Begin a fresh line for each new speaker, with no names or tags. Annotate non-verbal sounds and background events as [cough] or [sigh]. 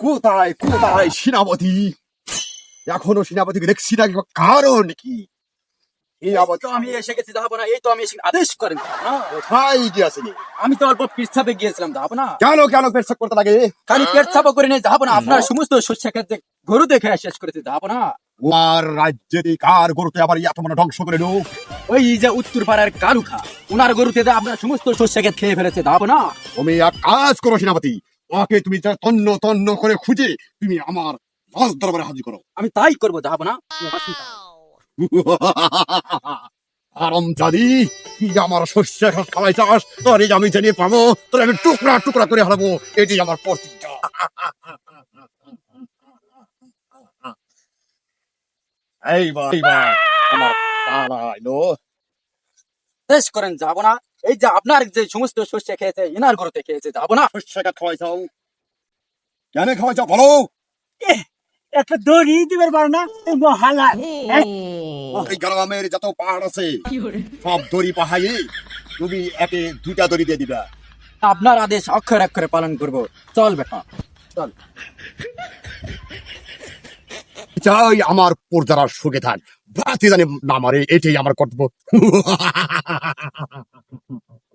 কোথায় কোথায় সেনাপতি? এখনও সেনাপতিকে দেখছি না কারণ কি? এই
আমি এসে গেছি যাব না এই তো আমি এসে আদেশ করেন
কোথায় গিয়েছিলি
আমি তো অল্প পিছাপে গিয়েছিলাম যাব না।
কেন কেন পেশাব করতে লাগে?
খালি পেট করে নিয়ে যাব না আপনার সমস্ত শস্য ক্ষেত্রে গরু দেখে শেষ করেছে যাব না।
আর রাজ্যে কার গরুতে আবার এত মানে ধ্বংস করে
ওই যে উত্তর পাড়ার ওনার গরুতে যে আপনার সমস্ত শস্য ক্ষেত খেয়ে ফেলেছে যাব না।
তুমি এক কাজ করো সেনাপতি। ওকে তুমি তন্ন তন্ন করে খুঁজে তুমি আমার রাজ দরবারে হাজির করো।
আমি তাই করব যাব না। [laughs]
আরম তুই আমার শস্য খাওয়াই চাস তোর এই আমি জানিয়ে পাবো তোর আমি টুকরা টুকরা করে হারাবো এটি আমার প্রতিজ্ঞা। [laughs] এইবার এইবার আমার এলো
শেষ করেন যাব না। এই যে আপনার যে সমস্ত শস্য খেয়েছে এনার গরুতে খেয়েছে যাব না।
শস্যটা খাওয়াইছাও? কেন খাওয়াইছাও? বলো।
একটা দড়ি দিবার পারো না? এই মহালা
এই গ্রামের যত পাহাড় আছে সব দড়ি পাহাড়ে তুমি একে দুইটা দড়ি দিয়ে দিবা।
আপনার আদেশ অক্ষর অক্ষরে পালন করব। চল বেটা চল।
চাই আমার পর্দারা সুখে থাক। ভাতি জানি না মারে এটাই আমার কর্তব্য। [laughs]